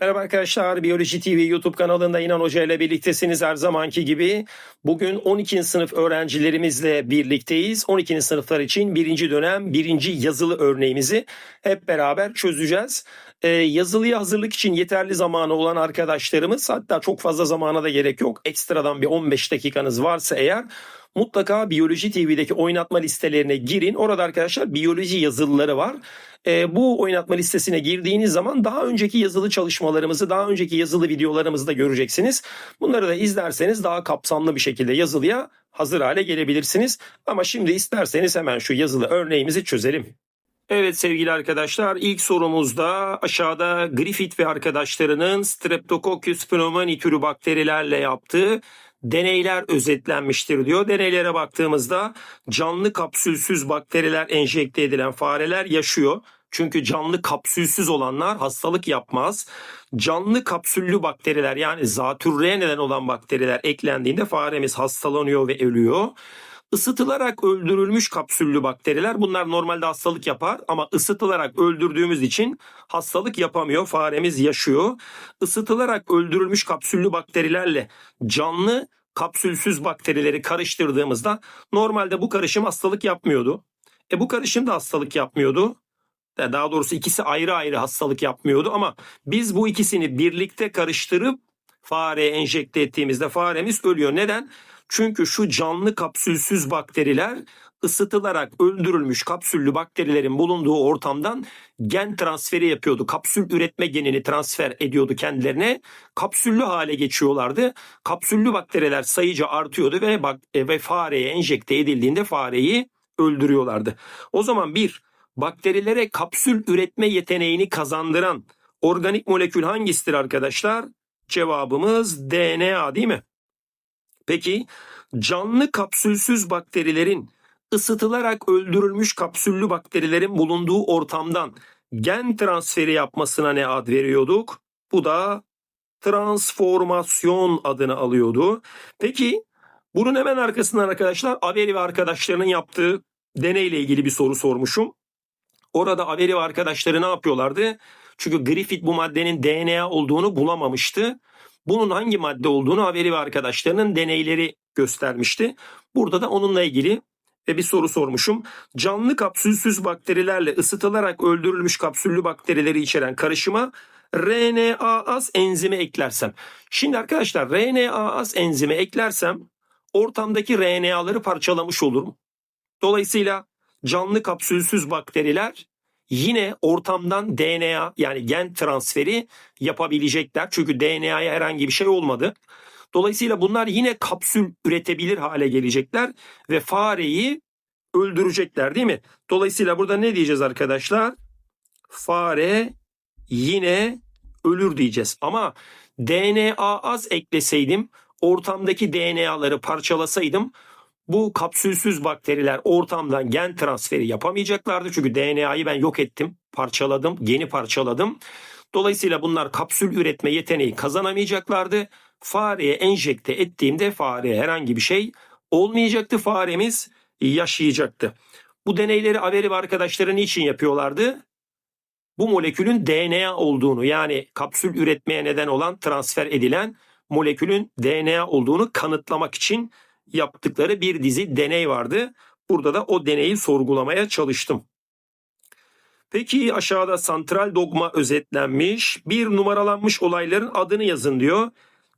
Merhaba arkadaşlar, Biyoloji TV YouTube kanalında İnan Hoca ile birliktesiniz her zamanki gibi. Bugün 12. sınıf öğrencilerimizle birlikteyiz. 12. sınıflar için birinci dönem birinci yazılı örneğimizi hep beraber çözeceğiz. Ee, yazılıya hazırlık için yeterli zamanı olan arkadaşlarımız hatta çok fazla zamana da gerek yok. Ekstradan bir 15 dakikanız varsa eğer mutlaka Biyoloji TV'deki oynatma listelerine girin. Orada arkadaşlar biyoloji yazılıları var. E, bu oynatma listesine girdiğiniz zaman daha önceki yazılı çalışmalarımızı, daha önceki yazılı videolarımızı da göreceksiniz. Bunları da izlerseniz daha kapsamlı bir şekilde yazılıya hazır hale gelebilirsiniz. Ama şimdi isterseniz hemen şu yazılı örneğimizi çözelim. Evet sevgili arkadaşlar ilk sorumuzda aşağıda Griffith ve arkadaşlarının Streptococcus pneumoniae türü bakterilerle yaptığı deneyler özetlenmiştir diyor. Deneylere baktığımızda canlı kapsülsüz bakteriler enjekte edilen fareler yaşıyor. Çünkü canlı kapsülsüz olanlar hastalık yapmaz. Canlı kapsüllü bakteriler yani zatürreye neden olan bakteriler eklendiğinde faremiz hastalanıyor ve ölüyor. Isıtılarak öldürülmüş kapsüllü bakteriler bunlar normalde hastalık yapar ama ısıtılarak öldürdüğümüz için hastalık yapamıyor. Faremiz yaşıyor. Isıtılarak öldürülmüş kapsüllü bakterilerle canlı kapsülsüz bakterileri karıştırdığımızda normalde bu karışım hastalık yapmıyordu. E bu karışım da hastalık yapmıyordu. Daha doğrusu ikisi ayrı ayrı hastalık yapmıyordu ama biz bu ikisini birlikte karıştırıp fareye enjekte ettiğimizde faremiz ölüyor. Neden? Çünkü şu canlı kapsülsüz bakteriler ısıtılarak öldürülmüş kapsüllü bakterilerin bulunduğu ortamdan gen transferi yapıyordu. Kapsül üretme genini transfer ediyordu kendilerine. Kapsüllü hale geçiyorlardı. Kapsüllü bakteriler sayıca artıyordu ve bak e, ve fareye enjekte edildiğinde fareyi öldürüyorlardı. O zaman bir bakterilere kapsül üretme yeteneğini kazandıran organik molekül hangisidir arkadaşlar? Cevabımız DNA değil mi? Peki canlı kapsülsüz bakterilerin ısıtılarak öldürülmüş kapsüllü bakterilerin bulunduğu ortamdan gen transferi yapmasına ne ad veriyorduk? Bu da transformasyon adını alıyordu. Peki bunun hemen arkasından arkadaşlar Averi ve arkadaşlarının yaptığı deneyle ilgili bir soru sormuşum. Orada Averi ve arkadaşları ne yapıyorlardı? Çünkü Griffith bu maddenin DNA olduğunu bulamamıştı. Bunun hangi madde olduğunu Averi ve arkadaşlarının deneyleri göstermişti. Burada da onunla ilgili ve bir soru sormuşum. Canlı kapsülsüz bakterilerle ısıtılarak öldürülmüş kapsüllü bakterileri içeren karışıma RNAaz enzimi eklersem. Şimdi arkadaşlar RNAaz enzimi eklersem ortamdaki RNA'ları parçalamış olurum. Dolayısıyla canlı kapsülsüz bakteriler yine ortamdan DNA yani gen transferi yapabilecekler. Çünkü DNA'ya herhangi bir şey olmadı. Dolayısıyla bunlar yine kapsül üretebilir hale gelecekler ve fareyi öldürecekler değil mi? Dolayısıyla burada ne diyeceğiz arkadaşlar? Fare yine ölür diyeceğiz. Ama DNA az ekleseydim, ortamdaki DNA'ları parçalasaydım bu kapsülsüz bakteriler ortamdan gen transferi yapamayacaklardı. Çünkü DNA'yı ben yok ettim, parçaladım, geni parçaladım. Dolayısıyla bunlar kapsül üretme yeteneği kazanamayacaklardı. Fareye enjekte ettiğimde fareye herhangi bir şey olmayacaktı. Faremiz yaşayacaktı. Bu deneyleri Averi ve arkadaşları niçin yapıyorlardı? Bu molekülün DNA olduğunu yani kapsül üretmeye neden olan transfer edilen molekülün DNA olduğunu kanıtlamak için yaptıkları bir dizi deney vardı. Burada da o deneyi sorgulamaya çalıştım. Peki aşağıda santral dogma özetlenmiş. Bir numaralanmış olayların adını yazın diyor.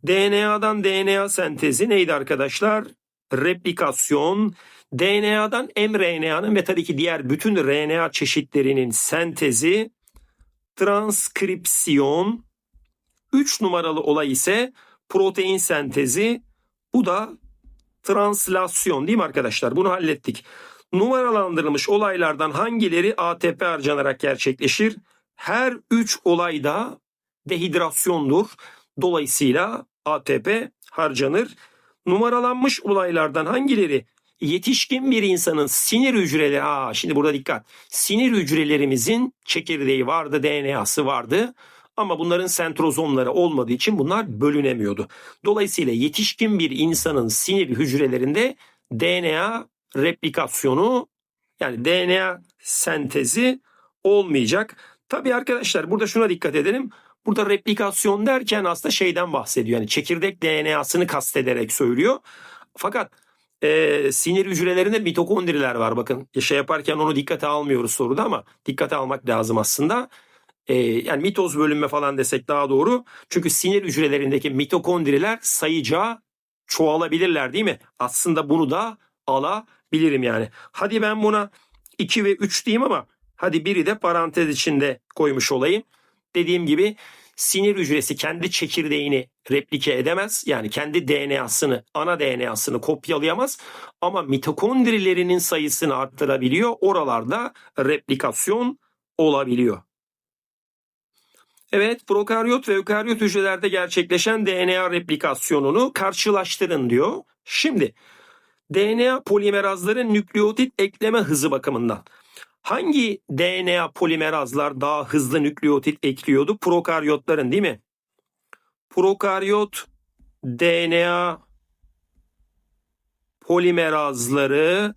DNA'dan DNA sentezi neydi arkadaşlar? Replikasyon. DNA'dan mRNA'nın ve tabii ki diğer bütün RNA çeşitlerinin sentezi. Transkripsiyon. 3 numaralı olay ise protein sentezi. Bu da translasyon değil mi arkadaşlar? Bunu hallettik. Numaralandırılmış olaylardan hangileri ATP harcanarak gerçekleşir? Her üç olayda dehidrasyondur. Dolayısıyla ATP harcanır. Numaralanmış olaylardan hangileri yetişkin bir insanın sinir hücreleri, aa şimdi burada dikkat. Sinir hücrelerimizin çekirdeği vardı, DNA'sı vardı. Ama bunların sentrozomları olmadığı için bunlar bölünemiyordu. Dolayısıyla yetişkin bir insanın sinir hücrelerinde DNA replikasyonu yani DNA sentezi olmayacak. Tabi arkadaşlar burada şuna dikkat edelim. Burada replikasyon derken aslında şeyden bahsediyor. Yani çekirdek DNA'sını kastederek söylüyor. Fakat e, sinir hücrelerinde mitokondriler var. Bakın şey yaparken onu dikkate almıyoruz soruda ama dikkate almak lazım aslında. E, yani mitoz bölünme falan desek daha doğru. Çünkü sinir hücrelerindeki mitokondriler sayıca çoğalabilirler değil mi? Aslında bunu da alabilirim yani. Hadi ben buna 2 ve 3 diyeyim ama hadi biri de parantez içinde koymuş olayım. Dediğim gibi sinir hücresi kendi çekirdeğini replike edemez. Yani kendi DNA'sını, ana DNA'sını kopyalayamaz. Ama mitokondrilerinin sayısını arttırabiliyor. Oralarda replikasyon olabiliyor. Evet, prokaryot ve ökaryot hücrelerde gerçekleşen DNA replikasyonunu karşılaştırın diyor. Şimdi DNA polimerazların nükleotit ekleme hızı bakımından hangi DNA polimerazlar daha hızlı nükleotit ekliyordu? Prokaryotların değil mi? Prokaryot DNA polimerazları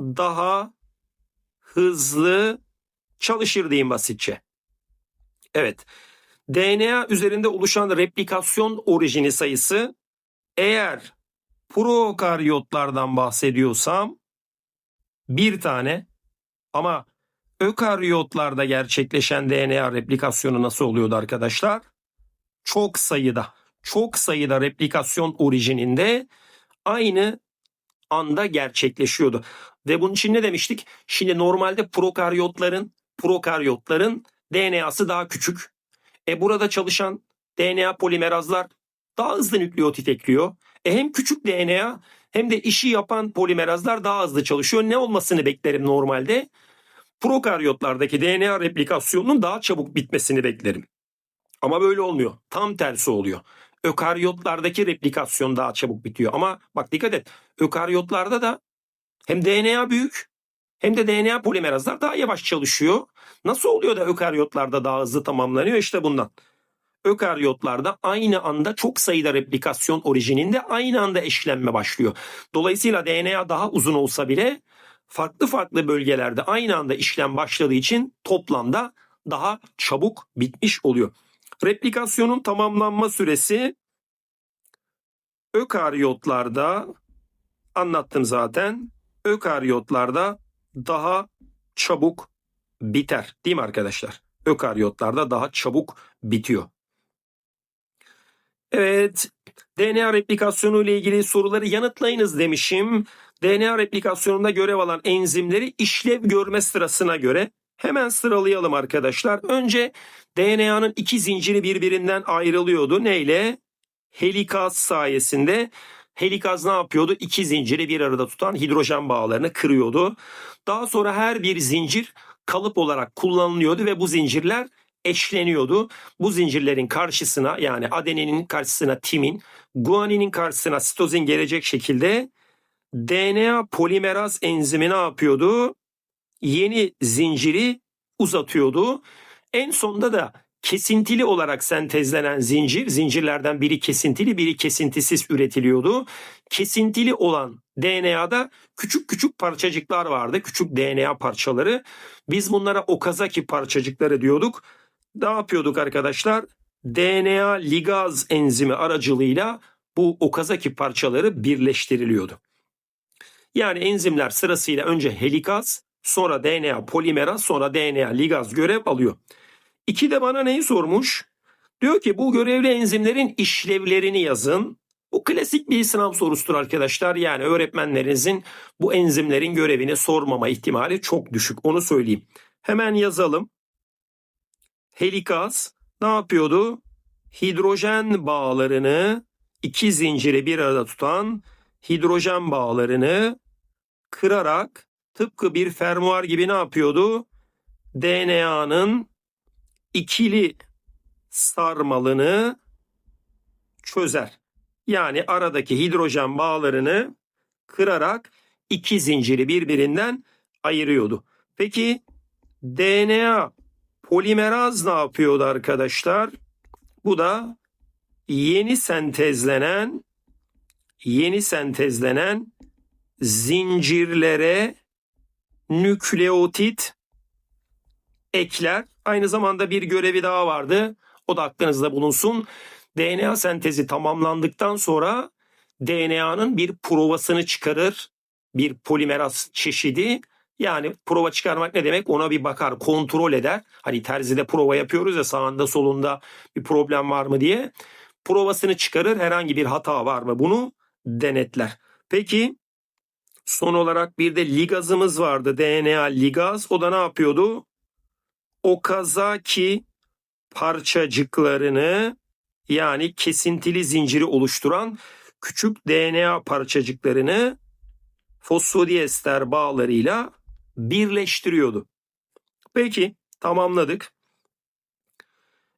daha hızlı çalışır diyeyim basitçe. Evet. DNA üzerinde oluşan replikasyon orijini sayısı eğer prokaryotlardan bahsediyorsam bir tane ama ökaryotlarda gerçekleşen DNA replikasyonu nasıl oluyordu arkadaşlar? Çok sayıda, çok sayıda replikasyon orijininde aynı anda gerçekleşiyordu. Ve bunun için ne demiştik? Şimdi normalde prokaryotların prokaryotların DNA'sı daha küçük. E burada çalışan DNA polimerazlar daha hızlı nükleotit ekliyor. E hem küçük DNA hem de işi yapan polimerazlar daha hızlı çalışıyor. Ne olmasını beklerim normalde? Prokaryotlardaki DNA replikasyonunun daha çabuk bitmesini beklerim. Ama böyle olmuyor. Tam tersi oluyor. Ökaryotlardaki replikasyon daha çabuk bitiyor. Ama bak dikkat et. Ökaryotlarda da hem DNA büyük hem de DNA polimerazlar daha yavaş çalışıyor. Nasıl oluyor da ökaryotlarda daha hızlı tamamlanıyor? İşte bundan. Ökaryotlarda aynı anda çok sayıda replikasyon orijininde aynı anda eşlenme başlıyor. Dolayısıyla DNA daha uzun olsa bile farklı farklı bölgelerde aynı anda işlem başladığı için toplamda daha çabuk bitmiş oluyor. Replikasyonun tamamlanma süresi ökaryotlarda anlattım zaten. Ökaryotlarda daha çabuk biter. Değil mi arkadaşlar? Ökaryotlarda daha çabuk bitiyor. Evet, DNA replikasyonu ile ilgili soruları yanıtlayınız demişim. DNA replikasyonunda görev alan enzimleri işlev görme sırasına göre hemen sıralayalım arkadaşlar. Önce DNA'nın iki zinciri birbirinden ayrılıyordu. Neyle? Helikaz sayesinde. Helikaz ne yapıyordu? İki zinciri bir arada tutan hidrojen bağlarını kırıyordu. Daha sonra her bir zincir kalıp olarak kullanılıyordu ve bu zincirler eşleniyordu. Bu zincirlerin karşısına yani adeninin karşısına timin, guaninin karşısına sitozin gelecek şekilde DNA polimeraz enzimi ne yapıyordu? Yeni zinciri uzatıyordu. En sonunda da kesintili olarak sentezlenen zincir, zincirlerden biri kesintili, biri kesintisiz üretiliyordu. Kesintili olan DNA'da küçük küçük parçacıklar vardı, küçük DNA parçaları. Biz bunlara Okazaki parçacıkları diyorduk. Ne yapıyorduk arkadaşlar? DNA ligaz enzimi aracılığıyla bu Okazaki parçaları birleştiriliyordu. Yani enzimler sırasıyla önce helikaz, sonra DNA polimeraz, sonra DNA ligaz görev alıyor. İki de bana neyi sormuş? Diyor ki bu görevli enzimlerin işlevlerini yazın. Bu klasik bir sınav sorusudur arkadaşlar. Yani öğretmenlerinizin bu enzimlerin görevini sormama ihtimali çok düşük. Onu söyleyeyim. Hemen yazalım. Helikaz ne yapıyordu? Hidrojen bağlarını iki zinciri bir arada tutan hidrojen bağlarını kırarak tıpkı bir fermuar gibi ne yapıyordu? DNA'nın ikili sarmalını çözer. Yani aradaki hidrojen bağlarını kırarak iki zinciri birbirinden ayırıyordu. Peki DNA polimeraz ne yapıyordu arkadaşlar? Bu da yeni sentezlenen yeni sentezlenen zincirlere nükleotit ekler. Aynı zamanda bir görevi daha vardı. O da aklınızda bulunsun. DNA sentezi tamamlandıktan sonra DNA'nın bir provasını çıkarır. Bir polimeraz çeşidi. Yani prova çıkarmak ne demek? Ona bir bakar, kontrol eder. Hani terzide prova yapıyoruz ya sağında solunda bir problem var mı diye. Provasını çıkarır. Herhangi bir hata var mı? Bunu denetler. Peki son olarak bir de ligazımız vardı. DNA ligaz. O da ne yapıyordu? Okazaki parçacıklarını yani kesintili zinciri oluşturan küçük DNA parçacıklarını fosfodiester bağlarıyla birleştiriyordu. Peki tamamladık.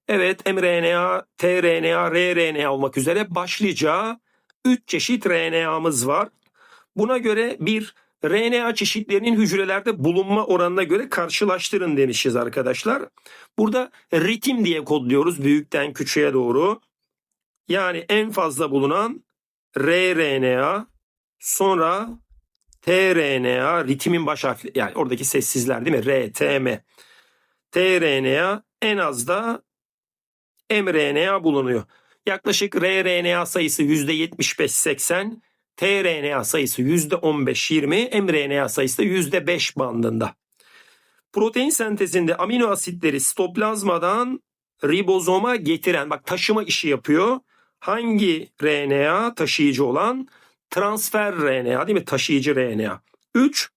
Evet mRNA, tRNA, rRNA olmak üzere başlıca 3 çeşit RNA'mız var. Buna göre bir RNA çeşitlerinin hücrelerde bulunma oranına göre karşılaştırın demişiz arkadaşlar. Burada ritim diye kodluyoruz büyükten küçüğe doğru. Yani en fazla bulunan rRNA, sonra tRNA, ritmin baş harfi yani oradaki sessizler değil mi? R, T, M. tRNA en az da mRNA bulunuyor. Yaklaşık rRNA sayısı %75-80, tRNA sayısı %15-20, mRNA sayısı da %5 bandında. Protein sentezinde amino asitleri sitoplazmadan ribozoma getiren, bak taşıma işi yapıyor. Hangi RNA taşıyıcı olan? Transfer RNA değil mi? Taşıyıcı RNA. 3.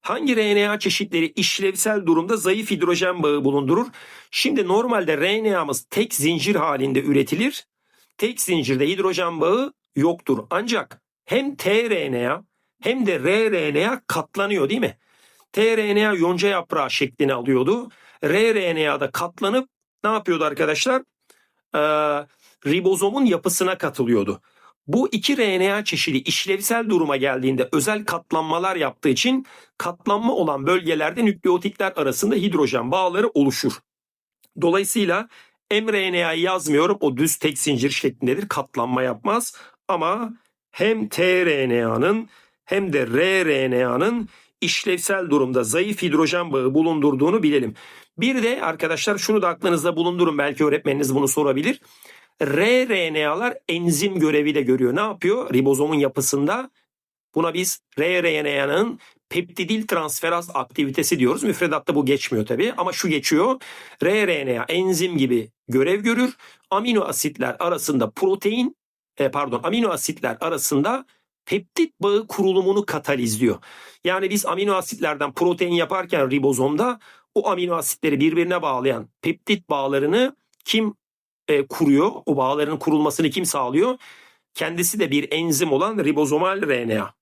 Hangi RNA çeşitleri işlevsel durumda zayıf hidrojen bağı bulundurur? Şimdi normalde RNA'mız tek zincir halinde üretilir. Tek zincirde hidrojen bağı yoktur. Ancak hem tRNA hem de rRNA katlanıyor değil mi? tRNA yonca yaprağı şeklini alıyordu. rRNA da katlanıp ne yapıyordu arkadaşlar? Ee, ribozomun yapısına katılıyordu. Bu iki RNA çeşidi işlevsel duruma geldiğinde özel katlanmalar yaptığı için katlanma olan bölgelerde nükleotikler arasında hidrojen bağları oluşur. Dolayısıyla mRNA'yı yazmıyorum. O düz tek zincir şeklindedir. Katlanma yapmaz. Ama hem tRNA'nın hem de rRNA'nın işlevsel durumda zayıf hidrojen bağı bulundurduğunu bilelim. Bir de arkadaşlar şunu da aklınızda bulundurun. Belki öğretmeniniz bunu sorabilir rRNA'lar enzim görevi de görüyor. Ne yapıyor? Ribozomun yapısında buna biz rRNA'nın peptidil transferaz aktivitesi diyoruz. Müfredatta bu geçmiyor tabi ama şu geçiyor. rRNA enzim gibi görev görür. Amino asitler arasında protein e, pardon amino asitler arasında peptit bağı kurulumunu katalizliyor. Yani biz amino asitlerden protein yaparken ribozomda o amino asitleri birbirine bağlayan peptit bağlarını kim e, kuruyor. O bağların kurulmasını kim sağlıyor? Kendisi de bir enzim olan ribozomal RNA.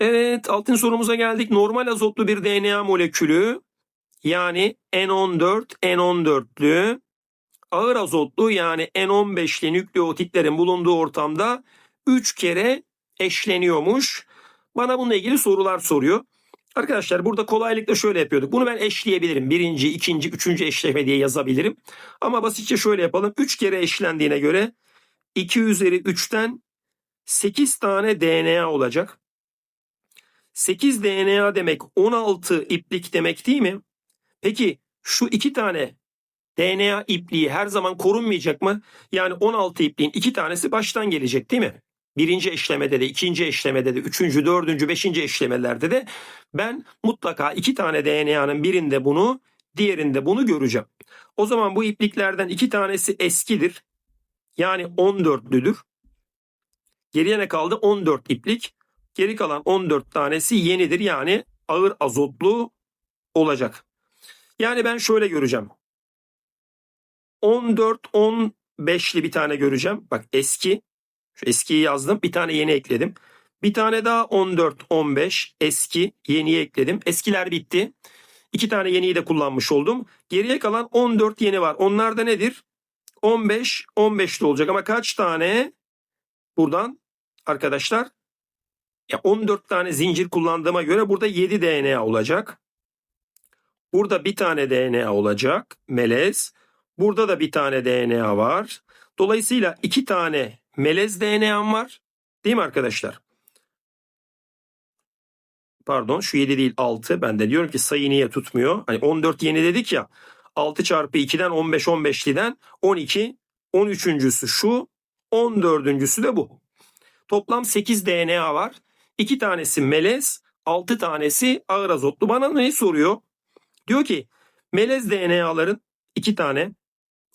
Evet altın sorumuza geldik. Normal azotlu bir DNA molekülü yani N14, N14'lü ağır azotlu yani N15'li nükleotitlerin bulunduğu ortamda 3 kere eşleniyormuş. Bana bununla ilgili sorular soruyor. Arkadaşlar burada kolaylıkla şöyle yapıyorduk. Bunu ben eşleyebilirim. Birinci, ikinci, üçüncü eşleme diye yazabilirim. Ama basitçe şöyle yapalım. Üç kere eşlendiğine göre 2 üzeri 3'ten 8 tane DNA olacak. 8 DNA demek 16 iplik demek değil mi? Peki şu iki tane DNA ipliği her zaman korunmayacak mı? Yani 16 ipliğin iki tanesi baştan gelecek değil mi? birinci eşlemede de, ikinci eşlemede de, üçüncü, dördüncü, beşinci eşlemelerde de ben mutlaka iki tane DNA'nın birinde bunu, diğerinde bunu göreceğim. O zaman bu ipliklerden iki tanesi eskidir. Yani 14'lüdür. Geriye ne kaldı? 14 iplik. Geri kalan 14 tanesi yenidir. Yani ağır azotlu olacak. Yani ben şöyle göreceğim. 14 15'li bir tane göreceğim. Bak eski şu eskiyi yazdım. Bir tane yeni ekledim. Bir tane daha 14, 15 eski yeniyi ekledim. Eskiler bitti. İki tane yeniyi de kullanmış oldum. Geriye kalan 14 yeni var. Onlar da nedir? 15, 15 de olacak ama kaç tane buradan arkadaşlar? Ya 14 tane zincir kullandığıma göre burada 7 DNA olacak. Burada bir tane DNA olacak. Melez. Burada da bir tane DNA var. Dolayısıyla iki tane melez DNA'm var. Değil mi arkadaşlar? pardon şu 7 değil 6. Ben de diyorum ki sayı niye tutmuyor? Hani 14 yeni dedik ya. 6 çarpı 2'den 15 15'liden 12 13.sü şu 14.sü de bu. Toplam 8 DNA var. 2 tanesi melez, 6 tanesi ağır azotlu. Bana ne soruyor? Diyor ki melez DNA'ların 2 tane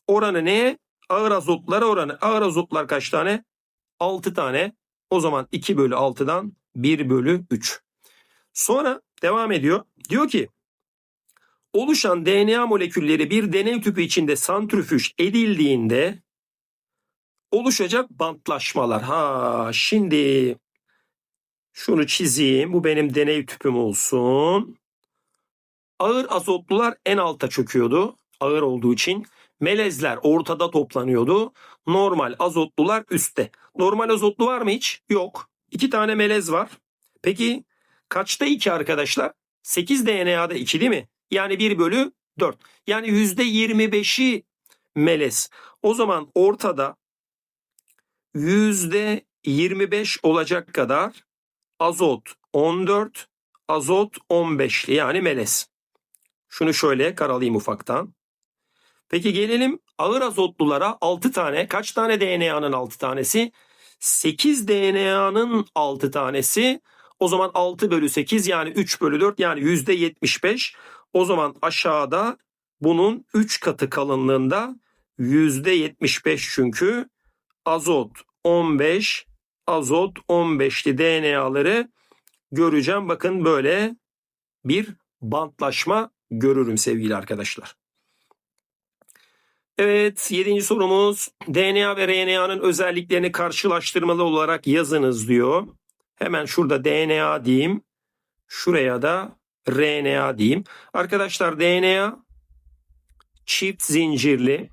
oranı neye? Ağır azotlara oranı. Ağır azotlar kaç tane? 6 tane. O zaman 2 bölü 6'dan 1 bölü 3. Sonra devam ediyor. Diyor ki oluşan DNA molekülleri bir deney tüpü içinde santrifüj edildiğinde oluşacak bantlaşmalar. Ha şimdi şunu çizeyim. Bu benim deney tüpüm olsun. Ağır azotlular en alta çöküyordu. Ağır olduğu için. Melezler ortada toplanıyordu. Normal azotlular üstte. Normal azotlu var mı hiç? Yok. İki tane melez var. Peki kaçta 2 arkadaşlar? 8 DNA'da 2 değil mi? Yani 1 bölü 4. Yani %25'i melez. O zaman ortada %25 olacak kadar azot 14, azot 15'li yani melez. Şunu şöyle karalayayım ufaktan. Peki gelelim ağır azotlulara 6 tane. Kaç tane DNA'nın 6 tanesi? 8 DNA'nın 6 tanesi. O zaman 6 bölü 8 yani 3 bölü 4 yani %75. O zaman aşağıda bunun 3 katı kalınlığında %75 çünkü azot 15, azot 15'li DNA'ları göreceğim. Bakın böyle bir bantlaşma görürüm sevgili arkadaşlar. Evet, yedinci sorumuz DNA ve RNA'nın özelliklerini karşılaştırmalı olarak yazınız diyor. Hemen şurada DNA diyeyim. Şuraya da RNA diyeyim. Arkadaşlar DNA çift zincirli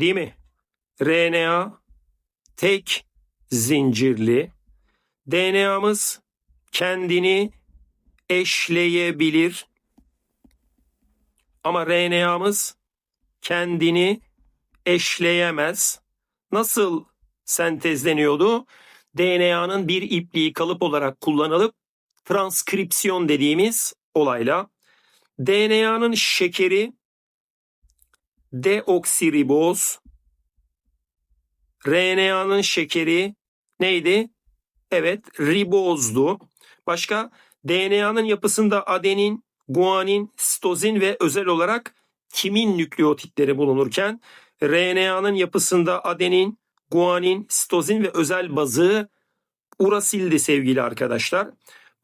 değil mi? RNA tek zincirli. DNA'mız kendini eşleyebilir. Ama RNA'mız kendini eşleyemez. Nasıl sentezleniyordu? DNA'nın bir ipliği kalıp olarak kullanılıp transkripsiyon dediğimiz olayla DNA'nın şekeri deoksiriboz RNA'nın şekeri neydi? Evet, ribozdu. Başka DNA'nın yapısında adenin, guanin, sitozin ve özel olarak timin nükleotitleri bulunurken RNA'nın yapısında adenin, guanin, sitozin ve özel bazı urasildi sevgili arkadaşlar.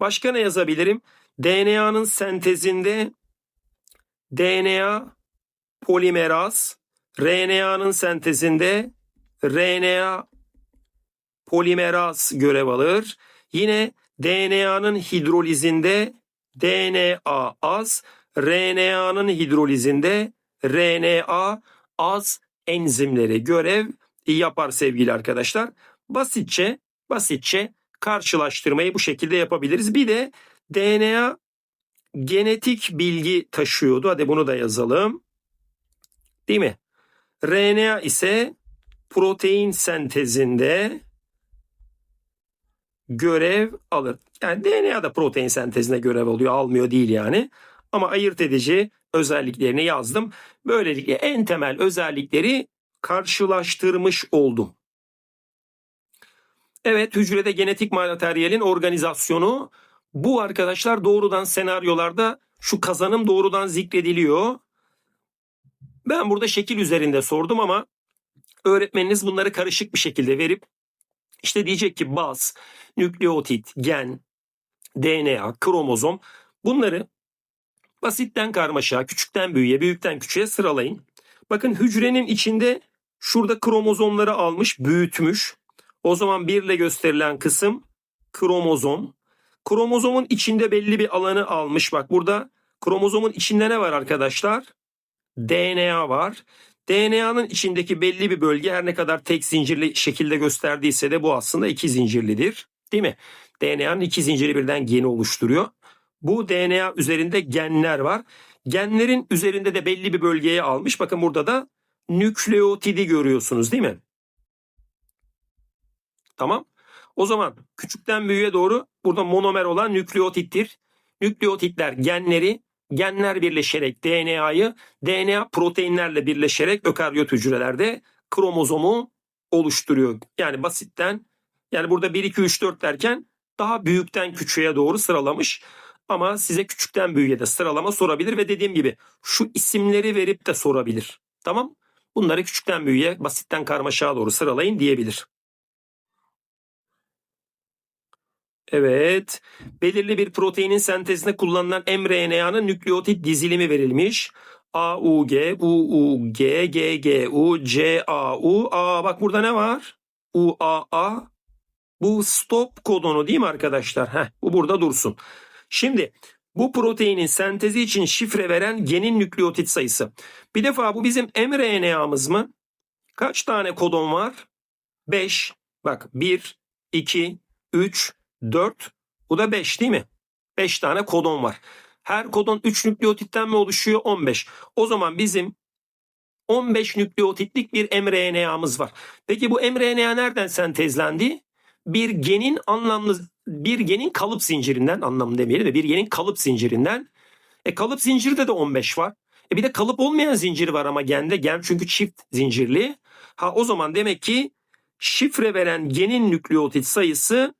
Başka ne yazabilirim? DNA'nın sentezinde DNA polimeraz, RNA'nın sentezinde RNA polimeraz görev alır. Yine DNA'nın hidrolizinde DNA az, RNA'nın hidrolizinde RNA az enzimleri görev yapar sevgili arkadaşlar. Basitçe basitçe karşılaştırmayı bu şekilde yapabiliriz. Bir de DNA genetik bilgi taşıyordu. Hadi bunu da yazalım. Değil mi? RNA ise protein sentezinde görev alır. Yani DNA da protein sentezine görev alıyor, almıyor değil yani. Ama ayırt edici özelliklerini yazdım. Böylelikle en temel özellikleri karşılaştırmış oldum. Evet hücrede genetik materyalin organizasyonu bu arkadaşlar doğrudan senaryolarda şu kazanım doğrudan zikrediliyor. Ben burada şekil üzerinde sordum ama öğretmeniniz bunları karışık bir şekilde verip işte diyecek ki baz, nükleotit, gen, DNA, kromozom bunları basitten karmaşa, küçükten büyüğe, büyükten küçüğe sıralayın. Bakın hücrenin içinde şurada kromozomları almış, büyütmüş. O zaman birle gösterilen kısım kromozom. Kromozomun içinde belli bir alanı almış. Bak burada kromozomun içinde ne var arkadaşlar? DNA var. DNA'nın içindeki belli bir bölge her ne kadar tek zincirli şekilde gösterdiyse de bu aslında iki zincirlidir. Değil mi? DNA'nın iki zinciri birden geni oluşturuyor. Bu DNA üzerinde genler var. Genlerin üzerinde de belli bir bölgeye almış. Bakın burada da nükleotidi görüyorsunuz değil mi? Tamam. O zaman küçükten büyüğe doğru burada monomer olan nükleotittir. Nükleotitler genleri, genler birleşerek DNA'yı, DNA proteinlerle birleşerek ökaryot hücrelerde kromozomu oluşturuyor. Yani basitten yani burada 1 2 3 4 derken daha büyükten küçüğe doğru sıralamış. Ama size küçükten büyüğe de sıralama sorabilir ve dediğim gibi şu isimleri verip de sorabilir. Tamam? Bunları küçükten büyüğe, basitten karmaşağa doğru sıralayın diyebilir. Evet. Belirli bir proteinin sentezine kullanılan mRNA'nın nükleotit dizilimi verilmiş. A, U, G, U, U, G, G, G, U, C, A, U. A bak burada ne var? U, A, A. Bu stop kodonu değil mi arkadaşlar? Heh, bu burada dursun. Şimdi bu proteinin sentezi için şifre veren genin nükleotit sayısı. Bir defa bu bizim mRNA'mız mı? Kaç tane kodon var? 5. Bak 1, 2, 3, 4. Bu da 5 değil mi? 5 tane kodon var. Her kodon 3 nükleotitten mi oluşuyor? 15. O zaman bizim 15 nükleotitlik bir mRNA'mız var. Peki bu mRNA nereden sentezlendi? Bir genin anlamlı bir genin kalıp zincirinden anlamlı demeyelim de bir genin kalıp zincirinden. E kalıp zincirde de 15 var. E bir de kalıp olmayan zinciri var ama gende gen çünkü çift zincirli. Ha o zaman demek ki şifre veren genin nükleotit sayısı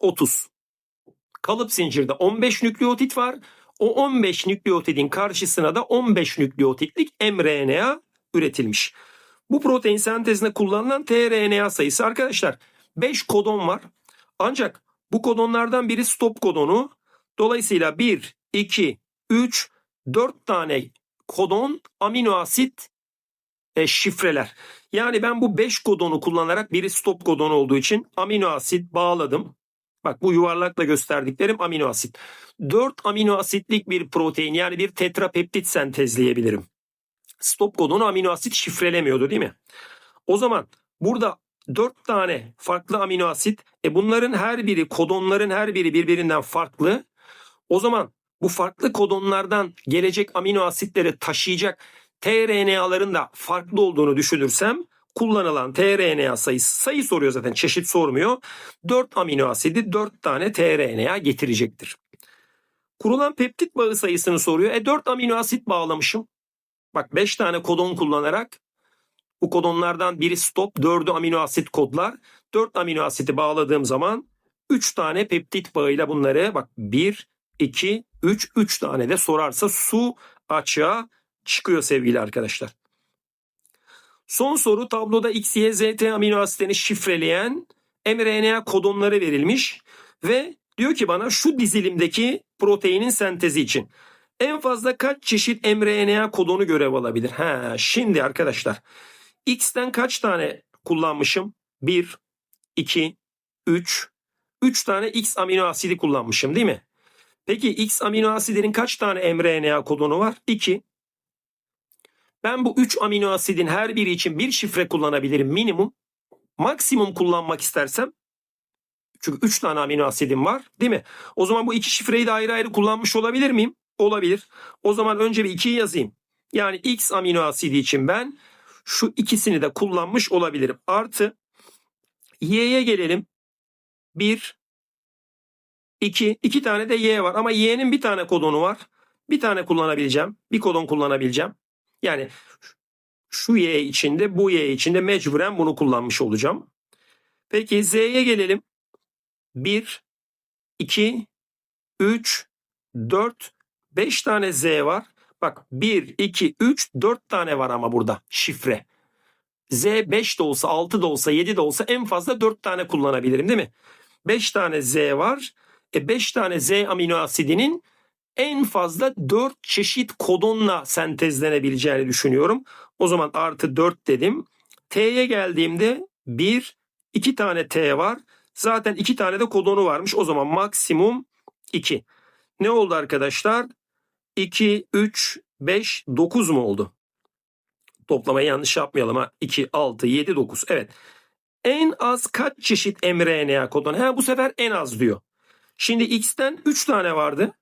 30. Kalıp zincirde 15 nükleotit var. O 15 nükleotidin karşısına da 15 nükleotitlik mRNA üretilmiş. Bu protein sentezinde kullanılan tRNA sayısı arkadaşlar 5 kodon var. Ancak bu kodonlardan biri stop kodonu. Dolayısıyla 1, 2, 3, 4 tane kodon amino asit e, şifreler. Yani ben bu 5 kodonu kullanarak biri stop kodonu olduğu için amino asit bağladım. Bak bu yuvarlakla gösterdiklerim amino asit. 4 amino asitlik bir protein yani bir tetrapeptit sentezleyebilirim. Stop kodonu amino asit şifrelemiyordu değil mi? O zaman burada 4 tane farklı amino asit. E bunların her biri kodonların her biri birbirinden farklı. O zaman bu farklı kodonlardan gelecek amino asitleri taşıyacak tRNA'ların da farklı olduğunu düşünürsem kullanılan tRNA sayısı sayı soruyor zaten çeşit sormuyor. 4 amino asidi 4 tane tRNA getirecektir. Kurulan peptit bağı sayısını soruyor. E 4 amino asit bağlamışım. Bak 5 tane kodon kullanarak bu kodonlardan biri stop, 4'ü amino asit kodlar. 4 amino asiti bağladığım zaman 3 tane peptit bağıyla bunları bak 1, 2, 3, 3 tane de sorarsa su açığa çıkıyor sevgili arkadaşlar. Son soru tabloda X, Y, Z, T amino asitlerini şifreleyen mRNA kodonları verilmiş ve diyor ki bana şu dizilimdeki proteinin sentezi için en fazla kaç çeşit mRNA kodonu görev alabilir? Ha, şimdi arkadaşlar X'ten kaç tane kullanmışım? 1, 2, 3. 3 tane X amino asidi kullanmışım değil mi? Peki X amino asidinin kaç tane mRNA kodonu var? 2. Ben bu 3 amino asidin her biri için bir şifre kullanabilirim minimum. Maksimum kullanmak istersem çünkü 3 tane amino asidim var değil mi? O zaman bu iki şifreyi de ayrı ayrı kullanmış olabilir miyim? Olabilir. O zaman önce bir 2'yi yazayım. Yani X amino asidi için ben şu ikisini de kullanmış olabilirim. Artı Y'ye gelelim. 1 2 iki tane de Y var ama Y'nin bir tane kodonu var. Bir tane kullanabileceğim. Bir kodon kullanabileceğim. Yani şu Y içinde bu Y içinde mecburen bunu kullanmış olacağım. Peki Z'ye gelelim. 1 2 3 4 5 tane Z var. Bak 1, 2, 3, 4 tane var ama burada şifre. Z 5 de olsa 6 da olsa 7 de olsa en fazla 4 tane kullanabilirim değil mi? 5 tane Z var. E 5 tane Z amino asidinin en fazla 4 çeşit kodonla sentezlenebileceğini düşünüyorum. O zaman artı 4 dedim. T'ye geldiğimde 1, 2 tane T var. Zaten 2 tane de kodonu varmış. O zaman maksimum 2. Ne oldu arkadaşlar? 2, 3, 5, 9 mu oldu? Toplamayı yanlış yapmayalım ha. 2, 6, 7, 9. Evet. En az kaç çeşit mRNA kodonu? Ha bu sefer en az diyor. Şimdi X'ten 3 tane vardı.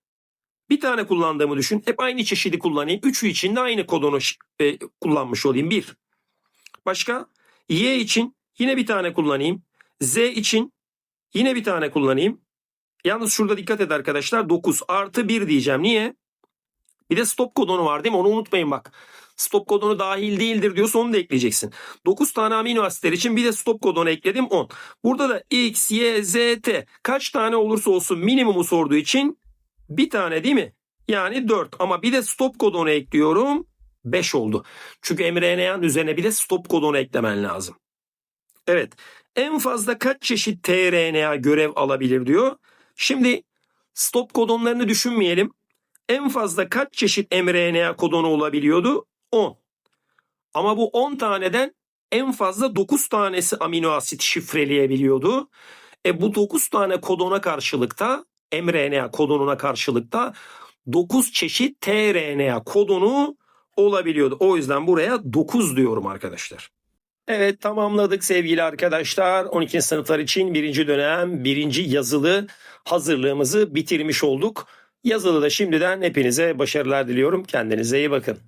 Bir tane kullandığımı düşün. Hep aynı çeşidi kullanayım. Üçü için de aynı kodonu e, kullanmış olayım. Bir. Başka? Y için yine bir tane kullanayım. Z için yine bir tane kullanayım. Yalnız şurada dikkat et arkadaşlar 9 artı 1 diyeceğim. Niye? Bir de stop kodonu var değil mi? Onu unutmayın bak. Stop kodonu dahil değildir diyorsa onu da ekleyeceksin. 9 tane amino asitler için bir de stop kodonu ekledim 10. Burada da X, Y, Z, T kaç tane olursa olsun minimumu sorduğu için bir tane değil mi? Yani 4 ama bir de stop kodonu ekliyorum 5 oldu. Çünkü mRNA'nın üzerine bir de stop kodonu eklemen lazım. Evet en fazla kaç çeşit tRNA görev alabilir diyor. Şimdi stop kodonlarını düşünmeyelim. En fazla kaç çeşit mRNA kodonu olabiliyordu? 10. Ama bu 10 taneden en fazla 9 tanesi amino asit şifreleyebiliyordu. E bu 9 tane kodona karşılıkta mRNA kodonuna karşılıkta 9 çeşit tRNA kodonu olabiliyordu. O yüzden buraya 9 diyorum arkadaşlar. Evet tamamladık sevgili arkadaşlar. 12. sınıflar için birinci dönem birinci yazılı hazırlığımızı bitirmiş olduk. Yazılı da şimdiden hepinize başarılar diliyorum. Kendinize iyi bakın.